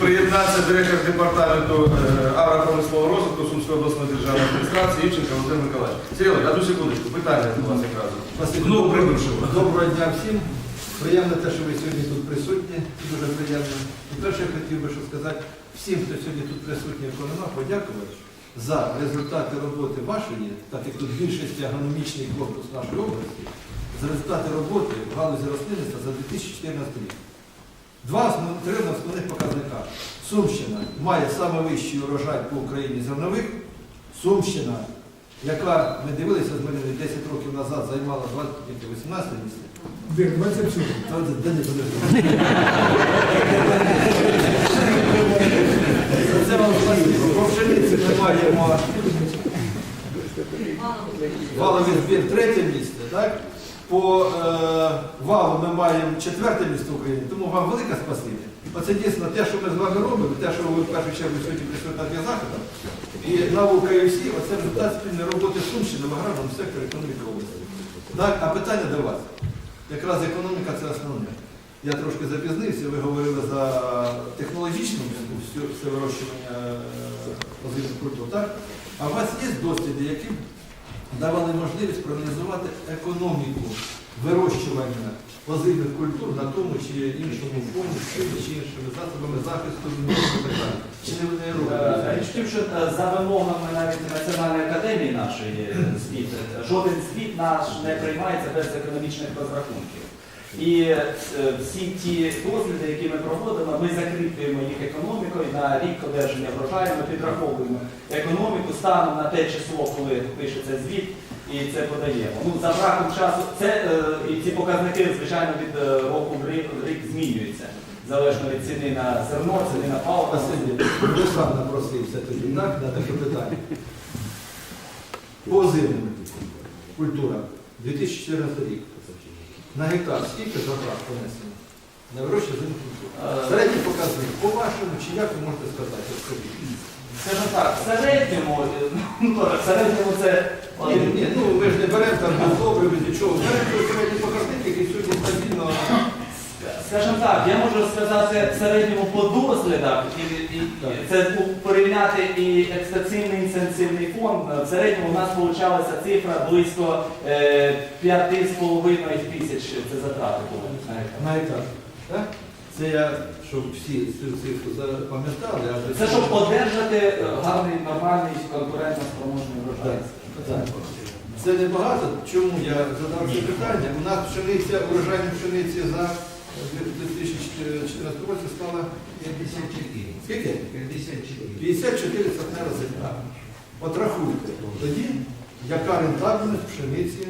приєднатися директор департаменту е, агропромислового розвитку Сумської обласної державної адміністрації Івченко Володимир Миколаївич. Сергій, одну секундочку, питання до вас якраз. Ну, прибувши вас. Доброго дня всім. Приємно те, що ви сьогодні тут присутні. Дуже приємно. І перше, я хотів би що сказати всім, хто сьогодні тут присутній, якого нема, подякувати за результати роботи вашої, так як тут більшість агрономічний корпус нашої області, за результати роботи в галузі рослинництва за 2014 рік. Два три основних показника. Сумщина має найвищий урожай по Україні зернових. Сумщина, яка ми дивилися з мене 10 років назад, займала 20, 18 місце. Де, 27. Та, де- де не подивився. За Це вам спасибо. По пшениці ми маємо валовий збір третє місце, так? По е, валу ми маємо четверте місце в Україні, тому вам велике спасибі. Оце дійсно те, що ми з вами робимо, те, що ви в першу чергу сьогодні присутні на і наука і всі, оце результат спільної роботи Сумщини в аграрному секторі економіки області. Так, а питання до вас. Якраз економіка це основне. Я трошки запізнився, ви говорили за технологічну все, вирощування е, озимих культур, так? А у вас є досліди, які давали можливість проаналізувати економіку вирощування позивних культур на тому чи іншому фоні, чи іншими засобами захисту? Чи не вони Е, роблять? Річ в що е, за вимогами навіть Національної академії нашої е, звіт, е, жоден звіт наш не приймається без економічних розрахунків. І е, всі ті досліди, які ми проводимо, ми закріплюємо їх економікою на рік одержання врожаю, ми підраховуємо економіку станом на те число, коли пишеться звіт, і це подаємо. Ну, за браком часу, це, е, і ці показники, звичайно, від е, року в рік, рік змінюються, залежно від ціни на зерно, ціни на паливо. Василь, ви сам напросився тоді, так, на таке питання. По озимим культурам 2014 рік. На гектар скільки затрат понесено? На вирощення культур. Е, Середній показник. По вашому, чи як ви можете сказати? Скажімо так, в середньому, ну, в середньому це Ні, ні, ну ви ж не берете там добре, без нічого. Берете той середній показник, який сьогодні стабільно. Скажімо так, я можу сказати в середньому по дослідах, і. Це порівняти і екстенсивний інтенсивний фонд. В середньому у нас вийшла цифра близько е, 5,5 тисяч це затрати були на гектар. Так? Це я, щоб всі цю цифру запам'ятали, Це щоб одержати е, гарний, нормальний, конкурентно-спроможний врожай. Так. Це небагато. Чому я задав це питання? У нас пшениця, урожайні пшениці за 2014 році стала 54. скільки? 54. 54 центнера земля. От рахуйте, тоді яка рентабельність пшениці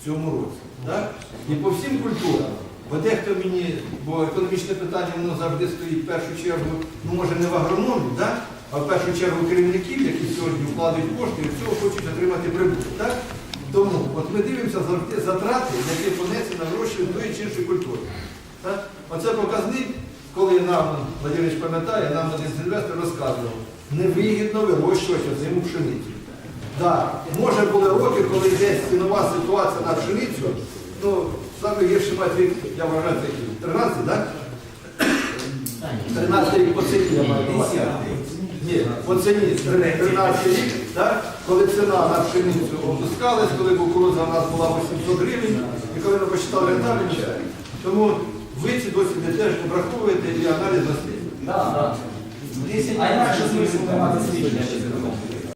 в цьому році. Так? І по всім культурам. Бо дехто мені, бо економічне питання воно завжди стоїть в першу чергу, ну може не в агрономії, так? а в першу чергу керівників, які сьогодні вкладають кошти і від цього хочуть отримати прибуток. Так? Тому от ми дивимося завжди затрати, які понесені на вирощування тої чи іншої культури. Так? Оце показник, коли нам, Владимирович пам'ятає, нам один з інвесторів розказував, невигідно вирощувати озиму пшеницю. Так, може були роки, коли десь цінова ситуація на пшеницю, ну, саме гірший мать рік, я вважаю, це який? 13, так? 13 рік по ціні я маю увазі. Ні, по ціні 13 рік, так? коли ціна на пшеницю опускалась, коли кукурудза у нас була 800 гривень, і коли ми посчитали рентабельність. Тому ви ці досвіди теж враховуєте і аналіз досліджуєте. Да, да. А інакше смисл дослідження без економіки.